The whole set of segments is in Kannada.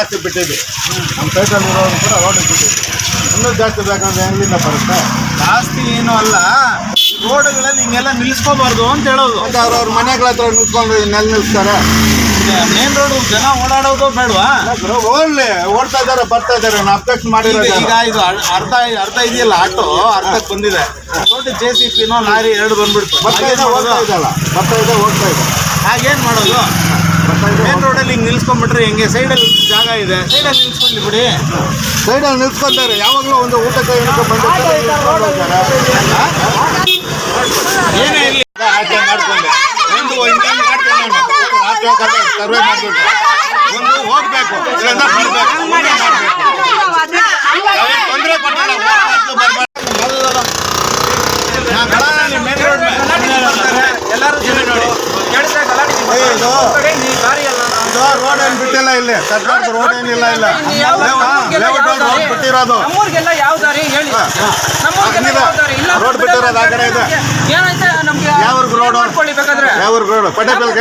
ಜಾಸ್ತಿ ಬಿಟ್ಟಿದ್ವಿ ನಮ್ಮ ಇರೋದು ಕೂಡ ರೋಡಿಗೆ ಬಿಟ್ಟಿದ್ವಿ ಇನ್ನೂ ಜಾಸ್ತಿ ಬೇಕಂದ್ರೆ ಹೆಂಗಿಲ್ಲ ಬರುತ್ತೆ? ಜಾಸ್ತಿ ಏನು ಅಲ್ಲ. ರೋಡ್ಗಳಲ್ಲಿ ಹಿಂಗೆಲ್ಲ ನಿಲ್ಲಿಸ್ಕೋಬಾರ್ದು ಅಂತ ಹೇಳೋದು. ಮತ್ತೆ ಅವ್ರ ಮನೆಗಳ ಹತ್ರ ನಿಲ್ಸ್ಕೊಂಡು ನೆಲ ನಿಲ್ಸ್ತಾರೆ. ಮೇನ್ ರೋಡ್ ಜನ ಓಡಾಡೋದು ಬೇಡವಾ? ಓಡ್ಲಿ. ಓಡ್ತಾ ಇದಾರೆ ಬರ್ತಾ ಇದಾರೆ ಅಪ್ಡೇಟ್ ಅಬ್ಜೆಕ್ಟ್ ಈಗ ಮಾಡಿರೋದು ಈಗ ಇದು ಅರ್- ಅರ್ಧ ಅರ್ಧ ಇದೆಯಲ್ಲ ಆಟೋ ಅರ್ಧಕ್ಕೆ ಬಂದಿದೆ. ದೊಡ್ಡ ಜೆ ಸಿ ಪಿನೋ ಲಾರಿ ಎರಡು ಬಂದ್ಬಿಡ್ತು. ಬರ್ತಾ ಇದೆ ಓಡ್ತಾ ಹೋಗ್ತಾ ಇದಲ್ಲ ಬರ್ತಾ ಇದೆ ಹೋಗ್ತಾ ಇದೆ ಹಾಗೇನ್ ಮಾಡೋದು? ಮೇನ್ ರೋಡಲ್ಲಿ ಹಿಂಗೆ ನಿಲ್ಸ್ಕೊಂಡ್ಬಿಟ್ರೆ ಹೆಂಗೆ? ಸೈಡಲ್ಲಿ ಜಾಗ ಇದೆ. ಸೈಡಲ್ಲಿ ನಿಲ್ಸ್ಕೊಳ್ಳಿ ಬಿಡಿ. ಸೈಡಲ್ಲಿ ನಿಲ್ಸ್ಕೊಂತಾರೆ. ಯಾವಾಗಲೂ ಒಂದು ಊಟಕ್ಕೆ ಏನಕ್ಕೆ ಬಂದಿರ್ತಾರೆ ನಿಲ್ಸ್ಕೊಂಡು. ಏನೇ ಇರಲಿ. ಆಚೆ ಮಾಡ್ಕೊಂಡೆ. ಒಂದು ಹಿಂಗೆ ಮಾಡ್ಕೊಂಡೆ. ನಾನು. ಆಚೆ ಹೋಗ್ತಾರೆ, ಸರ್ವೆ ಮಾಡ್ಬಿಟ್ಟು. ಒಂದು ಹೋಗ್ಬೇಕು. ಇಲ್ಲಾಂದ್ರೆ ಬರ್ಬೇಕು. ಒಂದೇ ಮಾಡ್ಬೇಕು. ನಾವೇನ್ ತೊಂದ್ರೆ ಹೋಗ್ಬೇಕು, ಬರ್ಬೇಕು. ಮೇನ್ ರೋಡ್ ಎಲ್ಲರೂ ಜನ ನೋಡಿ ಏ, ಇದು ಇದು ರೋಡ್ ಏನ್ ಬಿಟ್ಟಿಲ್ಲ ಇಲ್ಲಿ? ಸರ್ಕಾರದ ರೋಡ್ ಏನಿಲ್ಲ ಇಲ್ಲ. ರೋಡ್ ಬಿಟ್ಟಿರೋದು. ನಮ್ಮೂರಿಗೆಲ್ಲ ಯಾವ ದಾರಿ? ಹೇಳಿ. ರೋಡ್ ಬಿಟ್ಟಿರೋದು ಆ ಕಡೆ ಇದೆ. ಏನೈತೆ ಮಾಡ್ಕೊಳ್ಳಿ ಬೇಕಾದ್ರೆ. ಯಾವ ರೋಡ್ ಪಟೇಬಲ್ಗ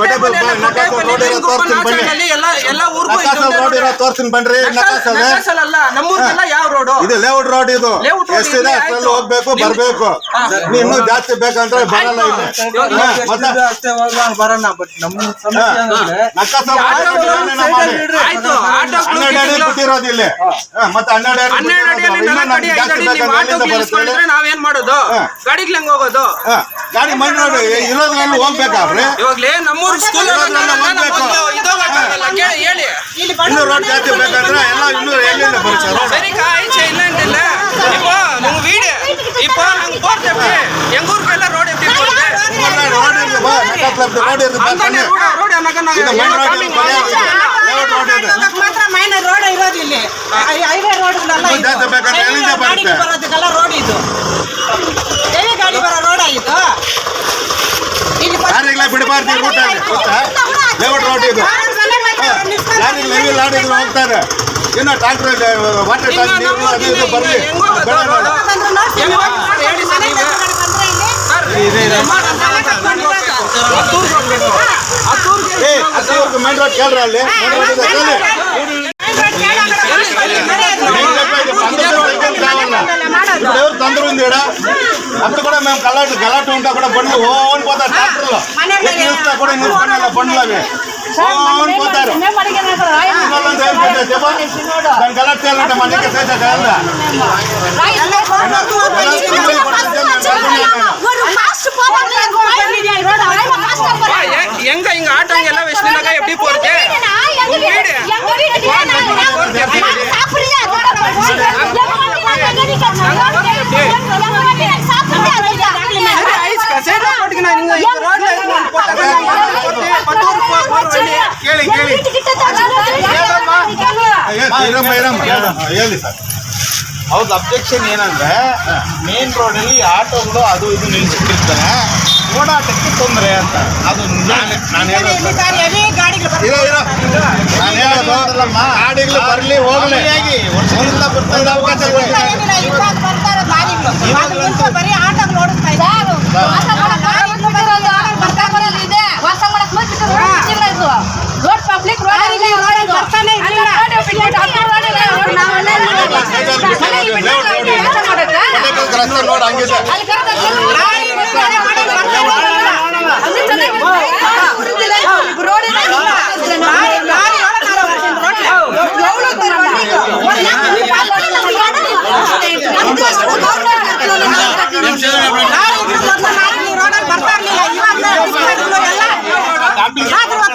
ಪಟೇಬಲ್ ನಕಾಸಲ್ ರೋಡ್ ಇರೋ ತೋರ್ಸ್ತೀನಿ ಬನ್ನಿ. ಎಲ್ಲ ಎಲ್ಲ ಊರ್ಗೂ ನಕಾಸಲ್ ರೋಡ್ ಇರೋ ತೋರ್ಸ್ತೀನಿ ಬನ್ರಿ ನಕಾಸಲ್ ಅಲ್ಲ ನಮ್ಮೂರಿಗೆಲ್ಲ ಯಾವ ರೋಡ್? ಇದು ಲೇಔಟ್ ರೋಡ್ ಇದು. ಎಷ್ಟಿದೆ ಅಷ್ಟರಲ್ಲಿ ಹೋಗ್ಬೇಕು ಬರಬೇಕು. ಇನ್ನೂ ಜಾಸ್ತಿ ಬೇಕಂದ್ರೆ ಬರಲ್ಲ ಇಲ್ಲಿ. ಅಷ್ಟೇ ಮತ್ತೆ ಬಟ್ ನಮ್ಮ ಸಮಸ್ಯೆ ಅಂದ್ರೆ ನಕಾಸಲ್. ಆಯ್ತು ಆಟೋ ಹನ್ನೆರಡು ಅಡಿ ಮತ್ತೆ ಹನ್ನೆರಡು ಅಡಿ ಅಡಿಯಲ್ಲಿ ನಾಲ್ಕು ಅಡಿ ಐದು ಅಡಿ ನಾವೇನ್ ಮಾಡೋದು. ಗಾಡಿಗೆ ಹೆಂಗ್ ಹೋಗೋದು? ಗಾಡಿ ಮಣ್ಣು ಇರೋದ್ರಲ್ಲಿ ಹೋಗ್ಬೇಕಾದ್ರೆ ಇವಾಗಲೇ ನಮ್ಮೂರು ಸ್ಕೂಲ್ ಹೇಳಿ ಇನ್ನೂ ರೋಡ್ ಜಾಸ್ತಿ ಎಲ್ಲ ಇನ್ನೂ ಎಲ್ಲಿಂದ ಬರುತ್ತೆ ಇಲ್ಲ ಅಂತಿಲ್ಲ ರೋಡ್ ರೋಡ್ ಇರ್ತದೆ ರೋಡ್ ರೋಡ್ ಮಾತ್ರ ರೋಡ್ ಇರೋದಿಲ್ಲ ಹೈವೇ ರೋಡ್ಗಳೆಲ್ಲ ಬರೋದಕ್ಕೆಲ್ಲ ರೋಡ್ ಇದು ಲಾರಿಗಳ ರೂಟ್ ಗೊತ್ತಾ ಲೇಔಟ್ ರೋಡ್ ಇದು ಲೇವಿ ಹೆವಿ ಲಾರಿಗಳು ಹೋಗ್ತಾರೆ ಇನ್ನು ಟ್ರಾಕ್ಟರ್ ವಾಟರ್ ಟ್ಯಾಂಕ್ ನೀರು ಅದು ಇದು ಬರಲಿ ಬೇಡ ಮನೆ ರೋಡ್ ಕೇಳ್ರಿ ಅಲ್ಲಿ ఇప్పుడు ఎవరు తొందర ఉంది ఈడ అప్పుడు కూడా మేము గలాటు గలాటు ఉంటా కూడా బండ్లు ఓన్ పోతారు ట్రాక్టర్లు చూస్తా కూడా నిలుచుకున్న బండ్లు అవి ఓన్ పోతారు వాళ్ళంతా ఏం పెట్టారు చెప్పు? దాని గలాట్ చేయాలంటే మన దగ్గర చేసే చేయాలా எங்க இங்க ஆட்டோங்க எல்லாம் வச்சிருந்தாங்க எப்படி போறது ಹೌದು ಅಬ್ಜೆಕ್ಷನ್ ಏನಂದ್ರೆ ಮೇನ್ ರೋಡಲ್ಲಿ ಆಟೋಗಳು ಅದು ಇದು ನಿಲ್ಸಿಟ್ಟಿರ್ತಾರೆ ಓಡಾಟಕ್ಕೆ ತೊಂದರೆ ಅಂತ ಅದು ನಿಜಾನೇ. ನಾನು ಹೇಳೋದು ಸರ್. ಹೆವಿ ಗಾಡಿಗಳು ಇರೋ ಇರೋ ನಾನು ಹೇಳೋದು ಗಾಡಿಗಳು ಬರಲಿ ಹೋಗ್ಲಿ ಮಾಮೂಲಿಯಾಗಿ ವರ್ಷದಿಂದ ಬರ್ತಾ ಒಂದು ಅವಕಾಶ ರೋಡ್ ಪಬ್ಲಿಕ್ ರೋಡ್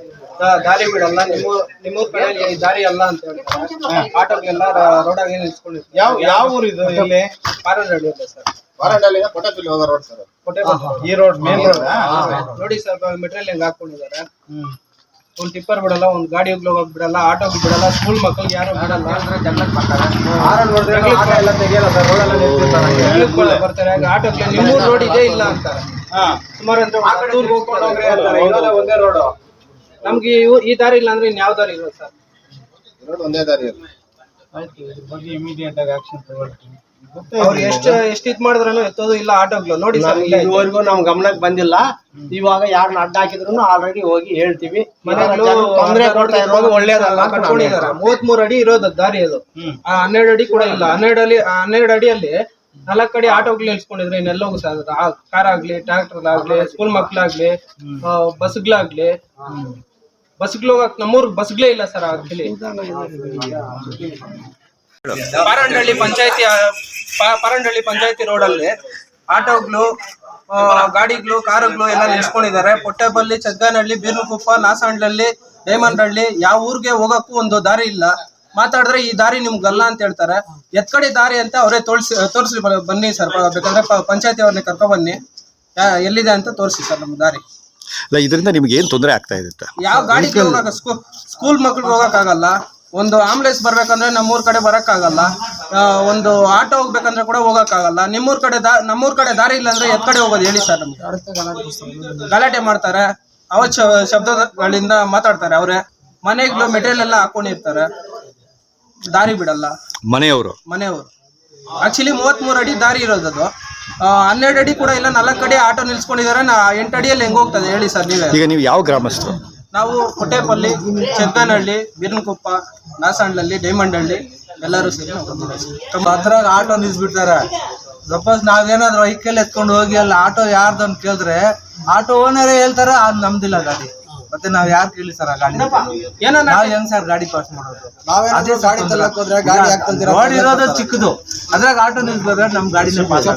ದಾರಿ ಬಿಡಲ್ಲ ನಿಮ್ಮ ನಿಮ್ಮೂರ್ ಕಡೆ ಈ ದಾರಿ ಅಲ್ಲ ಅಂತ ಹೇಳ್ತಾರೆ ಆಟೋಗೆಲ್ಲ ರೋಡಾಗೆ ನಿಲ್ಸ್ಕೊಂಡಿರ್ತಾರೆ ಯಾವ ಯಾವ ಊರು ಇದು ಇಲ್ಲಿ? ಪಾರನಹಳ್ಳಿ ಅಂತ ಸರ್. ವಾರಂಡಲ್ಲಿಂದ ಕೊಟ್ಟಪಲ್ಲಿ ಹೋಗೋ ರೋಡ್ ಸರ್ ಕೋಟೆ ಈ ರೋಡ್ ಮೇನ್ ರೋಡ್ ನೋಡಿ ಸರ್ ಮೆಟೀರಿಯಲ್ ಹೆಂಗ್ ಹಾಕೊಂಡಿದ್ದಾರೆ ಒಂದ್ ಟಿಪ್ಪರ್ ಬಿಡಲ್ಲ ಒಂದ್ ಗಾಡಿ ಹೋಗ್ಲೋಗಕ್ ಬಿಡಲ್ಲ ಆಟೋ ಬಿಡಲ್ಲ ಸ್ಕೂಲ್ ಮಕ್ಕಳಿಗೆ ಯಾರು ಬಿಡಲ್ಲ. ಬರ್ತಾರೆ ಆಟೋಗೆ ನಿಮ್ಮೂರ್ ರೋಡ್ ಇದೆ ಇಲ್ಲ ಅಂತಾರೆ. ಹಾ. ಸುಮಾರು ಅಂದ್ರೆ ಒಂದೇ ರೋಡ್ ನಮ್ಗೆ ಈ- ಈ ದಾರಿ ಇಲ್ಲ ಅಂದ್ರೆ ಇನ್ ಯಾವ ದಾರಿ ಇರೋದು ಸರ್? ರೋಡ್ ಒಂದೇ ದಾರಿ ಅದು. ಆಯ್ತು ಇದ್ರ ಬಗ್ಗೆ ಇಮಿಡಿಯೇಟ್ ಆಗಿ ಆಕ್ಷನ್ ತಗೊಳ್ತೀನಿ. ಅವ್ರು ಎಷ್ಟು ಎಷ್ಟು ಇದ್ ಮಾಡಿದ್ರೂ ಎತ್ತೋದು ಇಲ್ಲ ಆಟೋಗ್ಲು ನೋಡಿ ಸರ್ ಇಲ್ಲೇ ಐತೆ. ಇದುವರೆಗೂ ನಮ್ ಗಮನಕ್ಕೆ ಬಂದಿಲ್ಲ. ಇವಾಗ ಯಾರನ್ನ ಅಡ್ಡ ಹಾಕಿದ್ರು ಆಲ್ರೆಡಿ ಹೋಗಿ ಹೇಳ್ತೀವಿ. ಮನೆಗಳು ತೊಂದರೆ ಕೊಡ್ತಾ ಇರೋದು ಒಳ್ಳೇದಲ್ಲ ಅಂತ ನಾನು ಕಟ್ಕೊಂಡಿದ್ದಾರೆ ಮೂವತ್ ಮೂರ್ ಅಡಿ ಇರೋದು ದಾರಿ ಅದು. ಆ ಹನ್ನೆರಡು ಅಡಿ ಕೂಡ ಇಲ್ಲ. ಹನ್ನೆರಡು ಅಡಿ ಹನ್ನೆರಡು ಅಡಿಯಲ್ಲಿ ನಾಲ್ಕು ಅಡಿ ಆಟೋಗಳು ನಿಲ್ಸ್ಕೊಂಡಿದ್ರೆ ಇನ್ನೆಲ್ಲ ಹೋಗು ಸರ್ ಕಾರ್ ಆಗ್ಲಿ ಟ್ರಾಕ್ಟರ್ ಆಗ್ಲಿ ಸ್ಕೂಲ್ ಮಕ್ಳಾಗ್ಲಿ ಬಸ್ಗಳಾಗ್ಲಿ ಬಸ್ಗಳು ಹೋಗಕ್ ನಮ್ಮೂರ್ ಬಸ್ಗಳೇ ಇಲ್ಲ ಸರ್ ಆಕ್ಚುಲಿ ಪಾರಂಡಳ್ಳಿ ಪಂಚಾಯತಿ ಪಾರಂಡಳ್ಳಿ ಪಂಚಾಯತಿ ರೋಡಲ್ಲಿ ಆಟೋಗಳು ಗಾಡಿಗಳು, ಕಾರುಗಳು ಎಲ್ಲ ನಿಲ್ಸ್ಕೊಂಡಿದ್ದಾರೆ. ಪೊಟ್ಟೆಬಲ್ಲಿ ಚಗ್ಗಾನಹಳ್ಳಿ, ಬೀರ್ನಕುಪ್ಪ ನಾಸಹಳ್ಳಿ ಡೈಮಂಡ್ ಯಾವ ಊರಿಗೆ ಹೋಗಕ್ಕೂ ಒಂದು ದಾರಿ ಇಲ್ಲ. ಮಾತಾಡಿದ್ರೆ ಈ ದಾರಿ ನಿಮ್ಗಲ್ಲ ಅಂತ ಹೇಳ್ತಾರೆ. ಎತ್ಕಡೆ ದಾರಿ ಅಂತ ಅವರೇ ತೋರಿಸಿ ತೋರಿಸಿ ಬನ್ನಿ ಸರ್. ಬೇಕಂದ್ರೆ ಪಂಚಾಯತಿ ಅವ್ರನ್ನ ಕರ್ಕೊಂಡ್ಬನ್ನಿ ಎಲ್ಲಿದೆ ಅಂತ ತೋರಿಸಿ ಸರ್ ನಮ್ಗೆ ದಾರಿ. ಇಲ್ಲ ಇದರಿಂದ ನಿಮ್ಗೆ ಏನು ತೊಂದರೆ ಆಗ್ತಾ ಇರುತ್ತೆ? ಯಾವ ಗಾಡಿ ಸ್ಕೂಲ್ ಮಕ್ಳು ಹೋಗಕ್ಕಾಗಲ್ಲ? ಒಂದು ಆಂಬುಲೆನ್ಸ್ ಬರ್ಬೇಕಂದ್ರೆ ನಮ್ಮೂರ್ ಕಡೆ ಬರಕ್ಕಾಗಲ್ಲ. ಆ, ಒಂದು ಆಟೋ ಹೋಗ್ಬೇಕಂದ್ರೆ ಕೂಡ ಹೋಗಕ್ಕಾಗಲ್ಲ. ನಿಮ್ಮೂರ್ ಕಡೆ ದಾ ನಮ್ಮೂರ್ ಕಡೆ ದಾರಿ ಇಲ್ಲ ಅಂದ್ರೆ ಎತ್ ಕಡೆ ಹೋಗೋದು ಹೇಳಿ ಸರ್ ನಮ್ಗೆ. ಗಲಾಟೆ ಮಾಡ್ತಾರೆ. ಅವತ್ ಶ- ಶಬ್ದಗಳಿಂದ ಮಾತಾಡ್ತಾರೆ ಅವರೇ. ಮನೆಗಳು ಮೆಟೀರಿಯಲ್ ಎಲ್ಲ ಹಾಕೊಂಡಿರ್ತಾರೆ. ದಾರಿ ಬಿಡಲ್ಲ. ಮನೆಯವರು? ಮನೆಯವರು. ಆಕ್ಚುಲಿ ಮೂವತ್ತ್ ಮೂರು ಅಡಿ ದಾರಿ ಇರೋದದು ಹನ್ನೆರಡು ಅಡಿ ಕೂಡ ಇಲ್ಲ ನಾಲ್ಕು ಅಡಿ ಆಟೋ ನಿಲ್ಸ್ಕೊಂಡಿದ್ದಾರೆ. ನಾ ಎಂಟು ಅಡಿಯಲ್ಲಿ ಹೆಂಗ್ ಹೋಗ್ತದೆ ಹೇಳಿ ಸರ್ ನೀವೇ. ಈಗ ನೀವು ಯಾವ ಗ್ರಾಮಸ್ಥರು? ನಾವು ಕೊಟ್ಟೆಪಲ್ಲಿ ಚೆಕ್ಕನಹಳ್ಳಿ ಬಿರ್ನಕೊಪ್ಪ ನಾಸಹಳ್ಳಿ ಡೈಮಂಡ್ ಹಳ್ಳಿ ಎಲ್ಲರೂ ಸೇರಿ. ನಮ್ಮ ಹತ್ರ ಆಟೋ ನಿಲ್ಸ್ಬಿಡ್ತಾರೆ. ಸಪೋಸ್ ನಾವೇನಾದ್ರು ವೆಹಿಕಲ್ ಎತ್ಕೊಂಡು ಹೋಗಿ ಅಲ್ಲಿ ಆಟೋ ಯಾರ್ದು ಅಂತ ಕೇಳಿದ್ರೆ ಆಟೋ ಓನರೇ ಹೇಳ್ತಾರೆ ಅದು ನಮ್ದಿಲ್ಲ ಗಾಡಿ. ಮತ್ತೆ ನಾವ್ ಯಾಕೆ ಕೇಳಿ ಸರ್ ಆ ಗಾಡಿ ಏನೋ ನಾವ್ ಹೆಂಗ್ ಸರ್ ಗಾಡಿ ಪಾಸ್ ಮಾಡೋದು? ಅದೇ ಗಾಡಿ ರೋಡ್ ಇರೋದು ಚಿಕ್ಕದು. ಅದ್ರಾಗ ಆಟೋ ನಿಲ್ಸ್ಬೇಕಾದ್ರೆ ನಮ್ ಗಾಡಿನ ಪಾಸ್